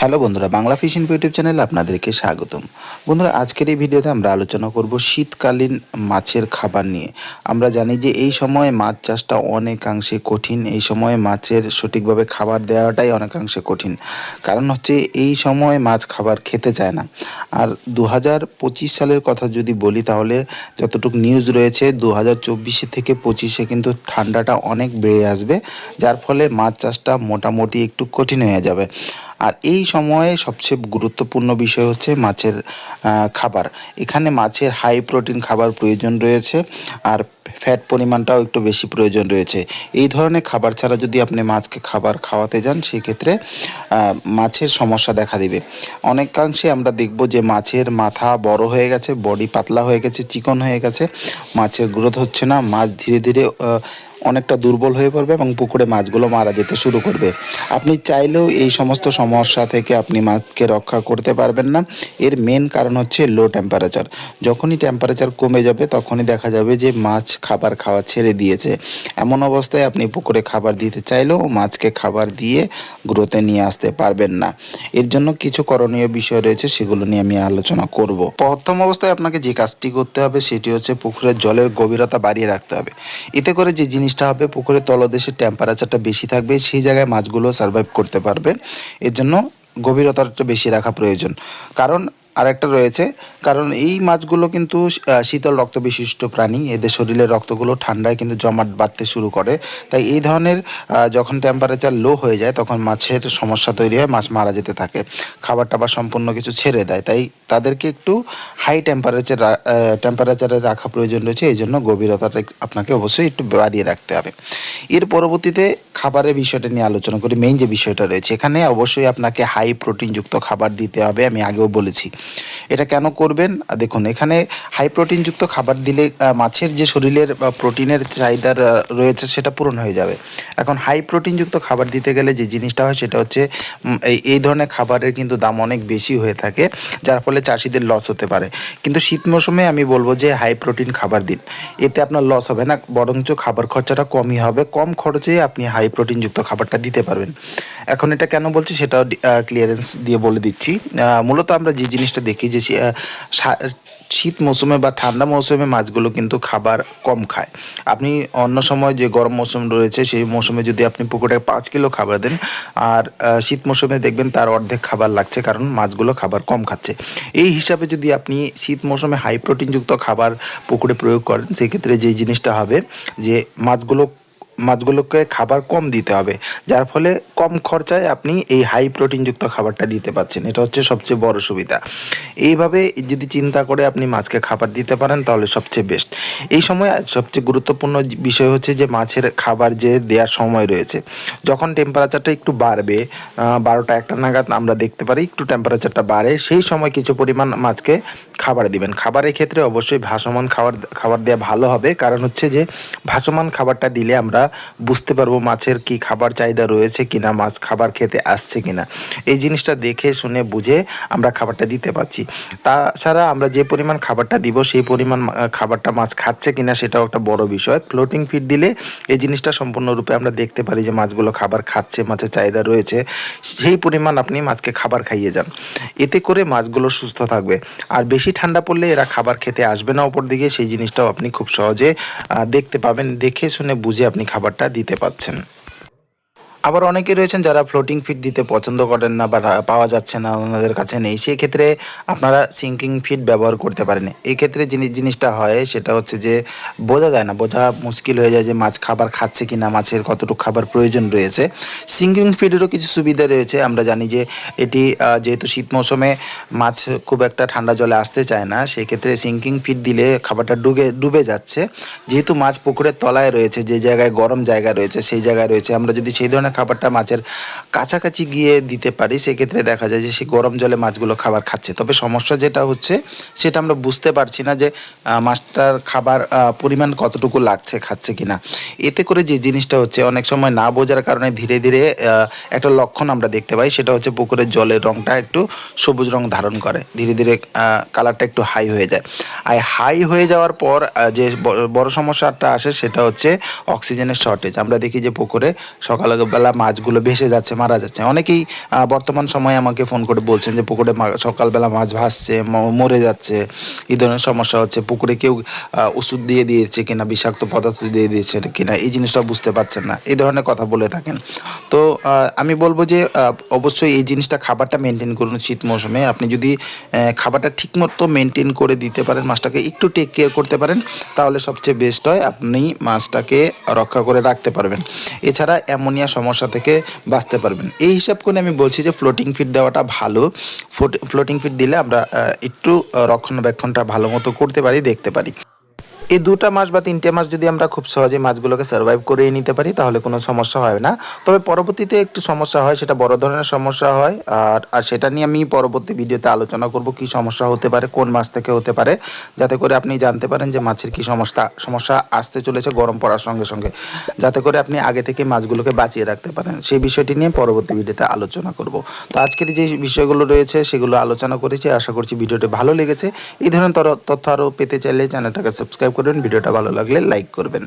Hello বন্ধুরা, Bangla fishing YouTube চ্যানেলে আপনাদেরকে স্বাগতম। বন্ধুরা, আজকের এই ভিডিওতে আমরা আলোচনা করব শীতকালীন মাছের খাবার নিয়ে। আমরা জানি যে এই সময়ে মাছ চাষটা অনেকাংশে কঠিন, এই সময়ে মাছের সঠিকভাবে খাবার দেওয়াটাই অনেকাংশে কঠিন। কারণ হচ্ছে এই সময় মাছ খাবার খেতে চায় না। আর দু হাজার পঁচিশ সালের কথা যদি বলি তাহলে যতটুকু নিউজ রয়েছে দু হাজার থেকে পঁচিশে কিন্তু ঠান্ডাটা অনেক বেড়ে আসবে, যার ফলে মাছ চাষটা মোটামুটি একটু কঠিন হয়ে যাবে। আর এই সময়ে সবচেয়ে গুরুত্বপূর্ণ বিষয় হচ্ছে মাছের খাবার। এখানে মাছের হাই প্রোটিন খাবার প্রয়োজন রয়েছে আর ফ্যাট পরিমাণটাও একটু বেশি প্রয়োজন রয়েছে। এই ধরনের খাবার ছাড়া যদি আপনি মাছকে খাবার খাওয়াতে যান, সেক্ষেত্রে মাছের সমস্যা দেখা দিবে। অনেকাংশে আমরা দেখব যে মাছের মাথা বড় হয়ে গেছে বডি পাতলা হয়ে গেছে, চিকন হয়ে গেছে, মাছের গ্রোথ হচ্ছে না, মাছ ধীরে ধীরে অনেকটা দুর্বল হয়ে পড়বে এবং পুকুরে মাছগুলো মারা যেতে শুরু করবে। আপনি চাইলেও এই সমস্ত সমস্যা থেকে আপনি মাছকে রক্ষা করতে পারবেন না। এর মেন কারণ হচ্ছে লো টেম্পারেচার যখনই টেম্পারেচার কমে যাবে, তখনই দেখা যাবে যে মাছ খাবার খাওয়া ছেড়ে দিয়েছে। এমন অবস্থায় আপনি পুকুরে খাবার দিতে চাইলেও মাছকে খাবার দিয়ে গ্রোথে নিয়ে আসতে পারবেন না। এর জন্য কিছু করণীয় বিষয় রয়েছে, সেগুলো নিয়ে আমি আলোচনা করব। প্রথম অবস্থায় আপনাকে যে কাজটি করতে হবে, সেটি হচ্ছে পুকুরের জলের গভীরতা বাড়িয়ে রাখতে হবে। এতে করে যে জিনিসটা হবে, পুকুরের তলদেশের টেম্পারেচারটা বেশি থাকবে, সেই জায়গায় মাছগুলো সার্ভাইভ করতে পারবে। এর জন্য গভীরতাটা বেশি রাখা প্রয়োজন। কারণ আরেকটা রয়েছে, কারণ এই মাছগুলো কিন্তু শীতল রক্ত বিশিষ্ট প্রাণী, এদের শরীরের রক্তগুলো ঠান্ডায় কিন্তু জমাট বাঁধতে শুরু করে। তাই এই ধরনের যখন টেম্পারেচার লো হয়ে যায়, তখন মাছের সমস্যা তৈরি হয়, মাছ মারা যেতে থাকে। খাবার টাবার সম্পূর্ণ কিছু ছেড়ে দেয়। তাই তাদেরকে একটু হাই টেম্পারেচার টেম্পারেচারে রাখা প্রয়োজন রয়েছে। এই জন্য গভীরতাটা আপনাকে অবশ্যই একটু বাড়িয়ে রাখতে হবে। এর পরবর্তীতে খাবারের বিষয়টা নিয়ে আলোচনা করি মেইন যে বিষয়টা রয়েছে। এখানে অবশ্যই আপনাকে হাই প্রোটিনযুক্ত খাবার দিতে হবে আমি আগেও বলেছি। এটা কেন করবেন? দেখুন এখানে হাই প্রোটিনযুক্ত খাবার দিলে মাছের যে শরীরের প্রোটিনের চাহিদার আহ, রয়েছে সেটা পূরণ হয়ে যাবে। এখন হাই প্রোটিনযুক্ত খাবার দিতে গেলে যে জিনিসটা হয় সেটা হচ্ছে এই ধরনের খাবারের কিন্তু দাম অনেক বেশি হয়ে থাকে যার ফলে চাষিদের লস হতে পারে। কিন্তু শীত মৌসুমে আমি বলব যে হাই প্রোটিন খাবার দিন। এতে আপনার লস হবে না বরঞ্চ খাবার খরচাটা কমই হবে। কম খরচে আপনি হাই প্রোটিনযুক্ত খাবারটা দিতে পারবেন। এখন এটা কেন বলছি সেটাও ক্লিয়ারেন্স দিয়ে বলে দিচ্ছি। মূলত আমরা যে জিনিসটা দেখি যে শীত মৌসুমে বা ঠান্ডা মৌসুমে মাছগুলো কিন্তু খাবার কম খায়। আপনি অন্য সময় যে গরম মৌসুম রয়েছে, সেই মৌসুমে যদি আপনি পুকুরে পাঁচ কিলো খাবার দেন, আর শীত মৌসুমে দেখবেন তার অর্ধেক খাবার লাগছে, কারণ মাছগুলো খাবার কম খাচ্ছে। এই হিসাবে যদি আপনি শীত মৌসুমে হাই প্রোটিনযুক্ত খাবার পুকুরে প্রয়োগ করেন, সেক্ষেত্রে যে জিনিসটা হবে যে মাছগুলো মাছগুলোকে খাবার কম দিতে হবে, যার ফলে কম খরচায় আপনি এই হাই প্রোটিনযুক্ত খাবারটা দিতে পারছেন। এটা হচ্ছে সবচেয়ে বড় সুবিধা। এইভাবে যদি চিন্তা করে আপনি মাছকে খাবার দিতে পারেন, তাহলে সবচেয়ে বেস্ট এই সময় সবচেয়ে গুরুত্বপূর্ণ বিষয় হচ্ছে যে, মাছের খাবার যে দেওয়ার সময় রয়েছে, যখন টেম্পারেচারটা একটু বাড়বে বারোটা একটা নাগাদ আমরা দেখতে পারি, একটু টেম্পারেচারটা বাড়ে, সেই সময় কিছু পরিমাণ মাছকে খাবার দিবেন। খাবারের ক্ষেত্রে অবশ্যই ভাসমান খাবার খাবার দেওয়া ভালো হবে। কারণ হচ্ছে যে, ভাসমান খাবারটা দিলে আমরা বুঝতে পারব মাছের কি খাবার চাহিদা রয়েছে কিনা, মাছ খাবার খেতে আসছে কিনা। এই জিনিসটা দেখে, শুনে, বুঝে আমরা খাবারটা দিতে পারছি। তাছাড়া আমরা যে পরিমাণ খাবারটা দিব, সেই পরিমাণ খাবারটা মাছ খাচ্ছে কিনা সেটাও একটা বড় বিষয়। ফ্লোটিং ফিড দিলে এই জিনিসটা সম্পূর্ণরূপে আমরা দেখতে পারি যে মাছগুলো খাবার খাচ্ছে, মাছের চাহিদা রয়েছে। সেই পরিমাণ আপনি মাছকে খাবার খাইয়ে যান। এতে করে মাছগুলো সুস্থ থাকবে। আর বেশি ঠান্ডা পড়লে এরা খাবার খেতে আসবে না ওপর দিকে, সেই জিনিসটাও আপনি খুব সহজে দেখতে পাবেন। দেখে, শুনে, বুঝে আপনি খাবারটা দিতে পাচ্ছেন। আবার অনেকে রয়েছেন যারা ফ্লোটিং ফিড দিতে পছন্দ করেন না বা পাওয়া যাচ্ছে না, ওনাদের কাছে নেই। সেই ক্ষেত্রে আপনারা সিঙ্কিং ফিড ব্যবহার করতে পারেন। এই ক্ষেত্রে জিনিস জিনিসটা হয়, সেটা হচ্ছে যে বোঝা যায় না, বোঝা মুশকিল হয়ে যায় যে মাছ খাবার খাচ্ছে কি না মাছের কতটুকু খাবার প্রয়োজন রয়েছে। সিঙ্কিং ফিডেরও কিছু সুবিধা রয়েছে। আমরা জানি যে এটি যেহেতু শীত মৌসুমে মাছ খুব একটা ঠান্ডা জলে আসতে চায় না, সেক্ষেত্রে সিঙ্কিং ফিড দিলে খাবারটা ডুবে ডুবে যাচ্ছে। যেহেতু মাছ পুকুরের তলায় রয়েছে, যে জায়গায় গরম জায়গা রয়েছে, সেই জায়গায় রয়েছে। আমরা যদি সেই ধরনের খাবারটা মাছের কাছাকাছি গিয়ে দিতে পারি, সেক্ষেত্রে দেখা যায় যে সেই গরম জলে মাছগুলো খাবার খাচ্ছে। তবে সমস্যা যেটা হচ্ছে, সেটা আমরা বুঝতে পারছি না যে মাছটার খাবার পরিমাণ কতটুকু লাগছে, খাচ্ছে কিনা। এতে করে যে জিনিসটা হচ্ছে, অনেক সময় না বোঝার কারণে ধীরে ধীরে একটা লক্ষণ আমরা দেখতে পাই, সেটা হচ্ছে পুকুরের জলের রংটা একটু সবুজ রং ধারণ করে। ধীরে ধীরে কালারটা একটু হাই হয়ে যায়। আর হাই হয়ে যাওয়ার পর যে বড় সমস্যাটা আসে, সেটা হচ্ছে অক্সিজেনের শর্টেজ আমরা দেখি যে পুকুরে সকালবেলা সকালবেলা মাছগুলো ভেসে যাচ্ছে, মারা যাচ্ছে। অনেকেই বর্তমান সময়ে আমাকে ফোন করে বলছেন যে, পুকুরে সকালবেলা মাছ ভাসছে মরে যাচ্ছে, এই ধরনের সমস্যা হচ্ছে, পুকুরে কেউ ওষুধ দিয়ে দিয়েছে কিনা, বিষাক্ত পদার্থ দিয়ে দিয়েছে কিনা, এই জিনিসটা বুঝতে পারছেন না। এই ধরনের কথা বলে থাকেন। তো আমি বলব যে অবশ্যই এই জিনিসটা খাবারটা মেনটেন করুন শীত মৌসুমে। আপনি যদি খাবারটা ঠিকমতো মেনটেন করে দিতে পারেন, মাছটাকে একটু টেক কেয়ার করতে পারেন, তাহলে সবচেয়ে বেস্ট হয় আপনি মাছটাকে রক্ষা করে রাখতে পারবেন। এছাড়া অ্যামোনিয়া সমস্যা থেকে বাঁচতে পারবেন। এই হিসাব করে আমি বলছি যে ফ্লোটিং ফিট দেওয়াটা ভালো। ফ্লোটিং ফিট দিলে আমরা একটু রক্ষণাবেক্ষণটা ভালো মতো করতে পারি, দেখতে পারি। এই দুটা মাস বা তিনটে মাস যদি আমরা খুব সহজে মাছগুলোকে সার্ভাইভ করে নিতে পারি, তাহলে কোনো সমস্যা হয় না। তবে পরবর্তীতে একটু সমস্যা হয়, সেটা বড় ধরনের সমস্যা হয়। আর আর সেটা নিয়ে আমি পরবর্তী ভিডিওতে আলোচনা করব কি সমস্যা হতে পারে, কোন মাছ থেকে হতে পারে। যাতে করে আপনি জানতে পারেন যে মাছের কি সমস্যা সমস্যা আসতে চলেছে গরম পড়ার সঙ্গে সঙ্গে। যাতে করে আপনি আগে থেকে মাছগুলোকে বাঁচিয়ে রাখতে পারেন। সেই বিষয়টি নিয়ে পরবর্তী ভিডিওতে আলোচনা করব। তো আজকের যে বিষয়গুলো রয়েছে, সেগুলো আলোচনা করেছি। আশা করছি ভিডিওটি ভালো লেগেছে। এই ধরনের তথ্য আরও পেতে চাইলে চ্যানেলটাকে সাবস্ক্রাইব করবেন ভিডিওটা ভালো লাগলে লাইক করবেন।